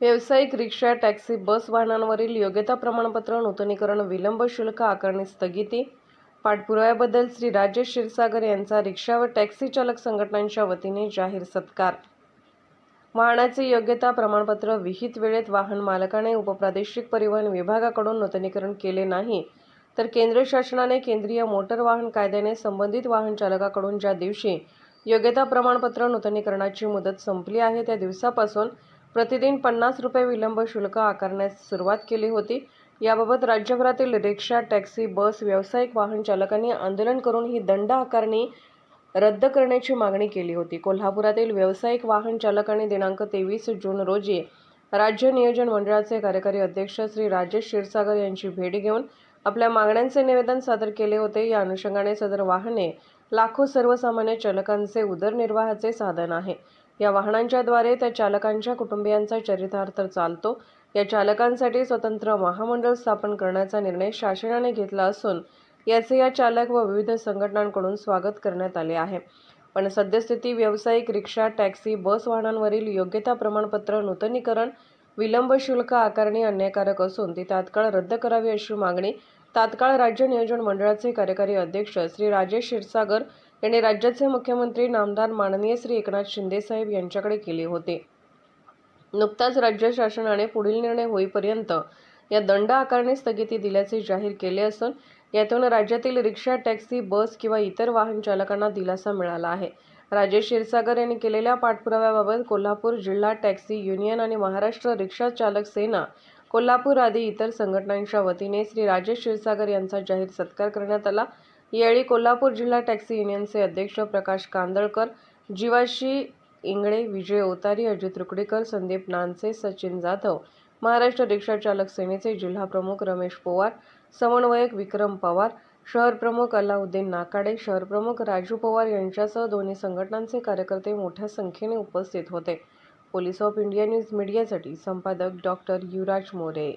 व्यावसायिक rickshaw taxi बस वाहनांवरील योग्यता प्रमाणपत्र नूतनीकरण विलंब शुल्क आकारणी स्थगिती. पाठपुराव्याबद्दल श्री राजेश क्षीरसागर यांचा रिक्षा व टॅक्सी चालक संघटनांच्या वतीने जाहीर सत्कार. वाहनाचे योग्यता प्रमाणपत्र विहित वेळेत वाहन मालकाने उपप्रादेशिक परिवहन विभागाकडून नूतनीकरण केले नाही तर केंद्र शासनाने केंद्रीय मोटर वाहन कायद्याने संबंधित वाहन चालकाकडून ज्या दिवशी योग्यता प्रमाणपत्र नूतनीकरणाची मुदत संपली आहे त्या दिवसापासून प्रतिदिन पन्नास रुपये विलंब शुल्क आकारण्यास सुरुवात केली होती. याबाबत राज्यभरातील रिक्षा टॅक्सी बस व्यावसायिक वाहन चालकांनी आंदोलन करून ही दंड आकारणी रद्द करण्याची मागणी केली होती. कोल्हापुरातील व्यावसायिक वाहन चालकांनी दिनांक तेवीस जून रोजी राज्य नियोजन मंडळाचे कार्यकारी अध्यक्ष श्री राजेश क्षीरसागर यांची भेट घेऊन आपल्या मागण्यांचे निवेदन सादर केले होते. या अनुषंगाने सदर वाहने लाखो सर्वसामान्य चालकांचे उदरनिर्वाहाचे साधन आहे. या वाहनांच्याद्वारे त्या चालकांच्या कुटुंबियांचा चरितार्थ चालतो. या चालकांसाठी स्वतंत्र महामंडळ स्थापन करण्याचा निर्णय शासनाने घेतला असून याचे या चालक व विविध संघटनांकडून स्वागत करण्यात आले आहे. पण सद्यस्थिती व्यावसायिक रिक्षा टॅक्सी बस वाहनांवरील योग्यता प्रमाणपत्र नूतनीकरण विलंब शुल्क आकारणी अन्यायकारक असून ती तात्काळ रद्द करावी अशी मागणी तात्काळ राज्य नियोजन मंडळाचे कार्यकारी अध्यक्ष श्री राजेश क्षीरसागर यांनी राज्याचे मुख्यमंत्री नामदार माननीय श्री एकनाथ शिंदेसाहेब यांच्याकडे केले होते. नुकताच राज्य शासनाने पुढील निर्णय होईपर्यंत या दंड आकारणी स्थगिती दिल्याचे जाहीर केले असून यातून राज्यातील रिक्षा टॅक्सी बस किंवा इतर वाहन चालकांना दिलासा मिळाला आहे. राजेश क्षीरसागर यांनी केलेल्या पाठपुराव्याबाबत कोल्हापूर जिल्हा टॅक्सी युनियन आणि महाराष्ट्र रिक्षा चालक सेना कोल्हापूर आदी इतर संघटनांच्या वतीने श्री राजेश क्षीरसागर यांचा जाहीर सत्कार करण्यात आला. यावेळी कोल्हापूर जिल्हा टॅक्सी युनियनचे अध्यक्ष प्रकाश कांदळकर जीवाशी इंगळे विजय ओतारी अजित रुकडीकर संदीप नानसे सचिन जाधव महाराष्ट्र रिक्षा चालक सेनेचे जिल्हा प्रमुख रमेश पवार समन्वयक विक्रम पवार शहर प्रमुख अल्लाउद्दीन नाकाडे शहर प्रमुख राजू पवार यांच्यासह दोन्ही संघटनांचे कार्यकर्ते मोठ्या संख्येने उपस्थित होते. पोलीस ऑफ इंडिया न्यूज मीडियासाठी संपादक डॉक्टर युवराज मोरे.